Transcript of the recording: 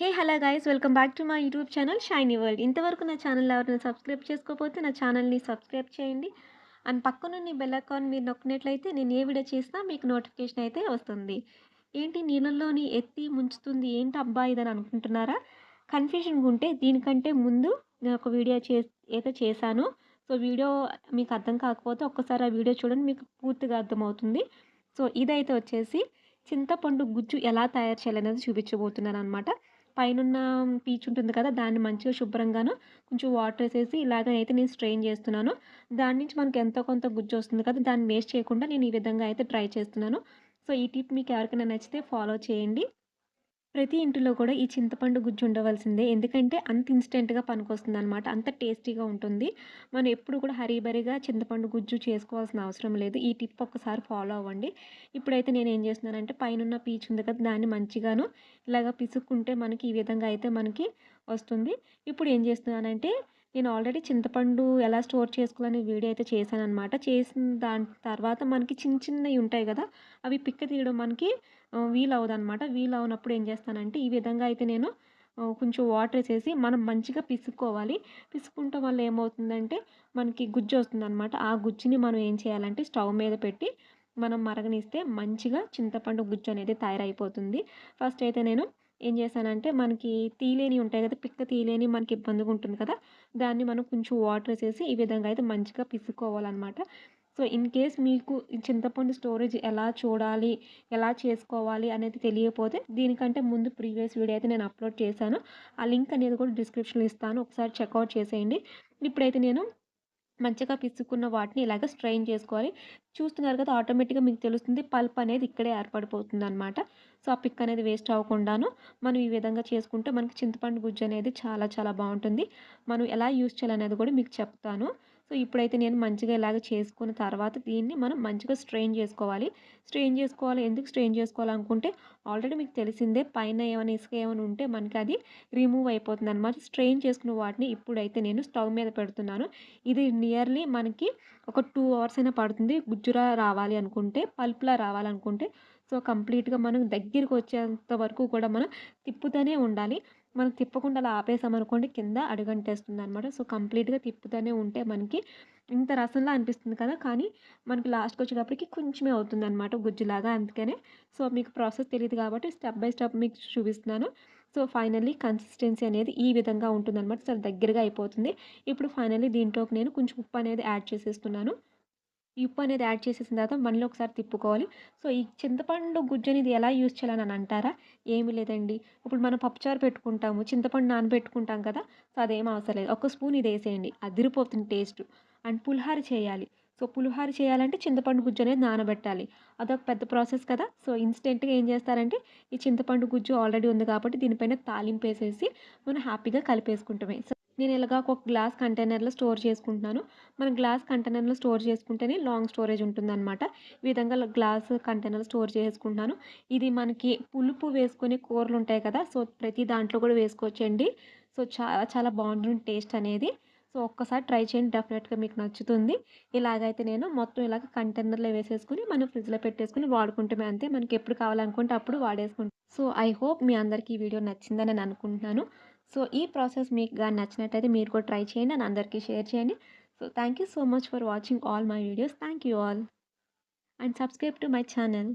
Hey hello guys welcome back to my YouTube channel shiny world ఇంతవరకు నా channel ఎవరైనా subscribe చేసుకోకపోతే నా ఛానల్ని సబ్స్క్రైబ్ చేయండి. అండ్ పక్కనున్న బెల్ ఐకాన్ మీరు నొక్కినట్లయితే నేను ఏ వీడియో చేసినా మీకు నోటిఫికేషన్ అయితే వస్తుంది. ఏంటి నీళ్ళల్లోని ఎత్తి ముంచుతుంది ఏంటి అబ్బా ఇదని అనుకుంటున్నారా? కన్ఫ్యూజన్గా ఉంటే దీనికంటే ముందు నేను ఒక వీడియో చే అయితే చేశాను. సో వీడియో మీకు అర్థం కాకపోతే ఒక్కసారి ఆ వీడియో చూడండి మీకు పూర్తిగా అర్థమవుతుంది. సో ఇదైతే వచ్చేసి చింతపండు గుజ్జు ఎలా తయారు చేయాలనేది చూపించబోతున్నాను అనమాట పైనున్న పీచు ఉంటుంది కదా దాన్ని మంచిగా శుభ్రంగాను కొంచెం వాటర్ వేసేసి ఇలాగైతే నేను స్ట్రెయిన్ చేస్తున్నాను. దాని నుంచి మనకి ఎంతో కొంత గుజ్జు వస్తుంది కదా దాన్ని వేస్ట్ చేయకుండా నేను ఈ విధంగా అయితే ట్రై చేస్తున్నాను. సో ఈ టిప్ మీకు ఎవరికైనా నచ్చితే ఫాలో చేయండి. ప్రతి ఇంటిలో కూడా ఈ చింతపండు గుజ్జు ఉండవలసిందే. ఎందుకంటే అంత ఇన్స్టెంట్గా పనికొస్తుంది అనమాట అంత టేస్టీగా ఉంటుంది. మనం ఎప్పుడు కూడా హరీబరీగా చింతపండు గుజ్జు చేసుకోవాల్సిన అవసరం లేదు. ఈ టిప్ ఒక్కసారి ఫాలో అవ్వండి. ఇప్పుడైతే నేను ఏం చేస్తున్నానంటే పైన పీచు ఉంది కదా దాన్ని మంచిగాను ఇలాగ పిసుక్కుంటే మనకి ఈ విధంగా అయితే మనకి వస్తుంది. ఇప్పుడు ఏం చేస్తున్నానంటే నేను ఆల్రెడీ చింతపండు ఎలా స్టోర్ చేసుకోవాలని వీడియో అయితే చేశాను అనమాట చేసిన దాని తర్వాత మనకి చిన్న చిన్నవి ఉంటాయి కదా అవి పిక్క తీయడం మనకి వీలు అవ్వదు అనమాట వీలు అవునప్పుడు ఏం చేస్తానంటే ఈ విధంగా అయితే నేను కొంచెం వాటర్ వేసేసి మనం మంచిగా పిసుక్కోవాలి. పిసుకుంటే వల్ల ఏమవుతుందంటే మనకి గుజ్జు వస్తుంది అనమాట ఆ గుజ్జుని మనం ఏం చేయాలంటే స్టవ్ మీద పెట్టి మనం మరగనిస్తే మంచిగా చింతపండు గుజ్జు అనేది తయారైపోతుంది. ఫస్ట్ అయితే నేను ఏం చేశానంటే మనకి తీలేని ఉంటాయి కదా పిక్క తీలేని మనకి ఇబ్బందిగా ఉంటుంది కదా దాన్ని మనం కొంచెం వాటర్ వేసేసి ఈ విధంగా అయితే మంచిగా పిసుకోవాలన్నమాట సో ఇన్ కేస్ మీకు చింతపండు స్టోరేజ్ ఎలా చూడాలి ఎలా చేసుకోవాలి అనేది తెలియకపోతే దీనికంటే ముందు ప్రీవియస్ వీడియో అయితే నేను అప్లోడ్ చేశాను. ఆ లింక్ అనేది కూడా డిస్క్రిప్షన్లో ఇస్తాను. ఒకసారి చెక్అవుట్ చేసేయండి. ఇప్పుడైతే నేను మంచిగా పిసుకున్న వాటిని ఇలాగ స్ట్రెయిన్ చేసుకోవాలి. చూస్తున్నారు కదా ఆటోమేటిక్గా మీకు తెలుస్తుంది పల్ప్ అనేది ఇక్కడే ఏర్పడిపోతుంది అనమాట సో ఆ పిక్ అనేది వేస్ట్ అవ్వకుండాను మనం ఈ విధంగా చేసుకుంటే మనకి చింతపండు గుజ్జు అనేది చాలా చాలా బాగుంటుంది. మనం ఎలా యూస్ చేయాలనేది కూడా మీకు చెప్తాను. సో ఇప్పుడైతే నేను మంచిగా ఇలాగ చేసుకున్న తర్వాత దీన్ని మనం మంచిగా స్ట్రెయిన్ చేసుకోవాలి. స్ట్రెయిన్ చేసుకోవాలి. ఎందుకు స్ట్రెయిన్ చేసుకోవాలనుకుంటే ఆల్రెడీ మీకు తెలిసిందే పైన ఏమైనా ఇసుక ఏమైనా ఉంటే మనకి అది రిమూవ్ అయిపోతుంది అనమాట స్ట్రెయిన్ చేసుకున్న వాటిని ఇప్పుడైతే నేను స్టవ్ మీద పెడుతున్నాను. ఇది నియర్లీ మనకి ఒక టూ అవర్స్ అయినా పడుతుంది. గుజ్జురా రావాలి అనుకుంటే పల్ప్లా రావాలనుకుంటే. సో కంప్లీట్గా మనం దగ్గరికి వచ్చేంత వరకు కూడా మనం తిప్పుతూనే ఉండాలి. మనం తిప్పకుండా అలా ఆపేసామనుకోండి కింద అడుగంటేస్తుంది అనమాట సో కంప్లీట్గా తిప్పుతూనే ఉంటే మనకి ఇంత రసంలా అనిపిస్తుంది కదా! కానీ మనకి లాస్ట్కి వచ్చేటప్పటికి కొంచెమే అవుతుంది అనమాట గుజ్జులాగా అందుకనే. సో మీకు ప్రాసెస్ తెలియదు కాబట్టి స్టెప్ బై స్టెప్ మీకు చూపిస్తున్నాను. సో ఫైనల్లీ కన్సిస్టెన్సీ అనేది ఈ విధంగా ఉంటుందన్నమాట. చాలా దగ్గరగా అయిపోతుంది. ఇప్పుడు ఫైనల్లీ దీంట్లోకి నేను కొంచెం ఉప్పు అనేది యాడ్ చేసేస్తున్నాను. ఈ ఉప్పు అనేది యాడ్ చేసేసిన తర్వాత మళ్ళీ ఒకసారి తిప్పుకోవాలి. సో ఈ చింతపండు గుజ్జు అనేది ఎలా యూజ్ చేయాలని అంటారా? ఏమీ లేదండి. ఇప్పుడు మనం పప్పుచారు పెట్టుకుంటాము చింతపండు నానబెట్టుకుంటాం కదా సో అదేం అవసరం లేదు. ఒక స్పూన్ ఇది వేసేయండి. అదిరిపోతుంది టేస్ట్. అండ్ పులిహార చేయాలి. సో పులిహార చేయాలంటే చింతపండు గుజ్జు అనేది నానబెట్టాలి. అదొక పెద్ద ప్రాసెస్ కదా. సో ఇన్స్టెంట్గా ఏం చేస్తారంటే ఈ చింతపండు గుజ్జు ఆల్రెడీ ఉంది కాబట్టి దీనిపైన తాలింపు వేసేసి మనం హ్యాపీగా కలిపేసుకుంటామే. సో నేను ఇలాగా ఒక గ్లాస్ కంటైనర్లో స్టోర్ చేసుకుంటున్నాను. మనం గ్లాస్ కంటైనర్లో స్టోర్ చేసుకుంటేనే లాంగ్ స్టోరేజ్ ఉంటుందన్నమాట. ఈ విధంగా గ్లాస్ కంటైనర్లో స్టోర్ చేసుకుంటున్నాను. ఇది మనకి పులుపు వేసుకునే కూరలు ఉంటాయి కదా సో ప్రతి దాంట్లో కూడా వేసుకోవచ్చండి. సో చాలా చాలా బాగుంటుంది టేస్ట్ అనేది. సో ఒక్కసారి ట్రై చేయండి డెఫినెట్గా మీకు నచ్చుతుంది. ఇలాగైతే నేను మొత్తం ఇలాగ కంటైనర్లో వేసేసుకుని మనం ఫ్రిడ్జ్లో పెట్టేసుకుని వాడుకుంటామే అంతే. మనకి ఎప్పుడు కావాలనుకుంటే అప్పుడు వాడేసుకుంటాం. సో ఐ హోప్ మీ అందరికీ ఈ వీడియో నచ్చిందని నేను అనుకుంటున్నాను. సో ఈ ప్రాసెస్ మీకు కానీ నచ్చినట్టయితే మీరు కూడా ట్రై చేయండి అని అందరికీ షేర్ చేయండి. So thank you so much for watching all my videos. Thank you all. And subscribe to my channel.